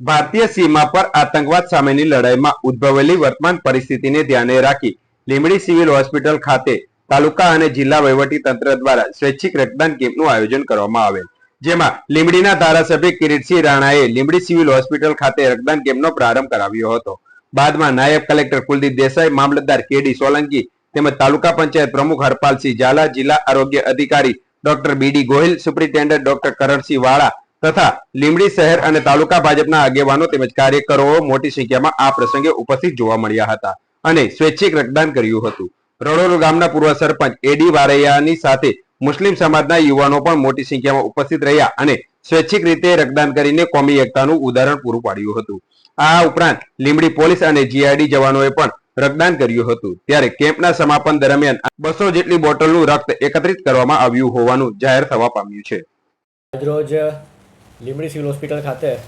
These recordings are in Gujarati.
ભારતીય સીમા પર આતંકવાદ સામેની લડાઈમાં ઉદ્ભવેલી વર્તમાન પરિસ્થિતિને ધ્યાને રાખી લીંબડી સિવિલ હોસ્પિટલ ખાતે તાલુકા અને જિલ્લા વહીવટી દ્વારા સ્વૈચ્છિક રક્તદાન કેમ્પનું આયોજન કરવામાં આવેલ. જેમાં લીંબડીના ધારાસભ્ય કિરીટસિંહ રાણાએ લીંબડી સિવિલ હોસ્પિટલ ખાતે રક્તદાન કેમ્પનો પ્રારંભ કરાવ્યો હતો. બાદમાં નાયબ કલેક્ટર કુલદીપ દેસાઈ, મામલતદાર કેડી સોલંકી તેમજ તાલુકા પંચાયત પ્રમુખ હરપાલસિંહ ઝાલા, જિલ્લા આરોગ્ય અધિકારી doctor BD Gohil, superintendent doctor Karansinh Vala તથા લીમડી શહેર અને તાલુકા ભાજપના આગેવાનો તેમજ કાર્યકરો મોટી સંખ્યામાં આ પ્રસંગે ઉપસ્થિત જોવા મળ્યા હતા અને સ્વૈચ્છિક રક્તદાન કર્યું હતું. રણોલ ગામના પૂર્વ સરપંચ એડી વારૈયાની સાથે મુસ્લિમ સમાજના યુવાનો પણ મોટી સંખ્યામાં ઉપસ્થિત રહ્યા અને સ્વૈચ્છિક રીતે રક્તદાન કરીને કોમી એકતાનું ઉદાહરણ પૂરું પાડ્યું હતું. આ ઉપરાંત લીમડી પોલીસ અને જીઆઈડી જવાનોએ પણ રક્તદાન કર્યું હતું. ત્યારે કેમ્પના સમાપન દરમિયાન બસો જેટલી બોટલનું રક્ત એકત્રિત કરવામાં આવ્યું હોવાનું જાહેર થવા પામ્યું છે. આજરોજ લીંબડી સિવિલ હોસ્પિટલ ખાતે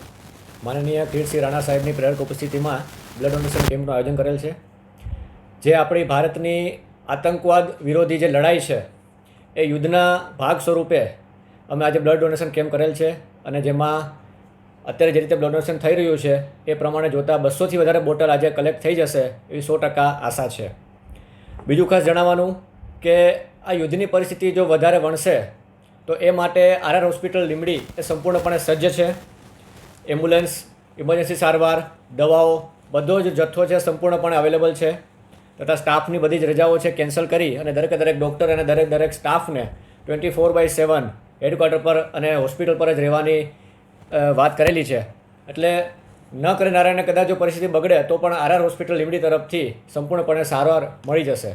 માનનીય કીર્તિસિંહ રાણા સાહેબની પ્રેરક ઉપસ્થિતિમાં બ્લડ ડોનેશન કેમ્પનું આયોજન કરેલ છે. જે આપણી ભારતની આતંકવાદ વિરોધી જે લડાઈ છે, એ યુદ્ધના ભાગ સ્વરૂપે અમે આજે બ્લડ ડોનેશન કેમ્પ કરેલ છે અને જેમાં અત્યારે જે રીતે બ્લડ ડોનેશન થઈ રહ્યું છે, એ પ્રમાણે જોતાં બસોથી વધારે બોટલ આજે કલેક્ટ થઈ જશે એવી સો ટકા આશા છે. બીજું ખાસ જણાવવાનું કે આ યુદ્ધની પરિસ્થિતિ જો વધારે વણશે તો એ માટે આરઆર હોસ્પિટલ લીમડી એ સંપૂર્ણપણે સજ્જ છે. એમ્બ્યુલન્સ, ઇમરજન્સી સારવાર, દવાઓ, બધો જ જથ્થો છે સંપૂર્ણપણે અવેલેબલ છે. તથા સ્ટાફની બધી જ રજાઓ છે કેન્સલ કરી અને દરેકે દરેક ડૉક્ટર અને દરેક દરેક સ્ટાફને twenty four by seven headquarter પર અને હોસ્પિટલ પર જ રહેવાની વાત કરેલી છે. એટલે ન કરી નારાયણને કદાચ જો પરિસ્થિતિ બગડે તો પણ આરઆર હોસ્પિટલ લીમડી તરફથી સંપૂર્ણપણે સારવાર મળી જશે.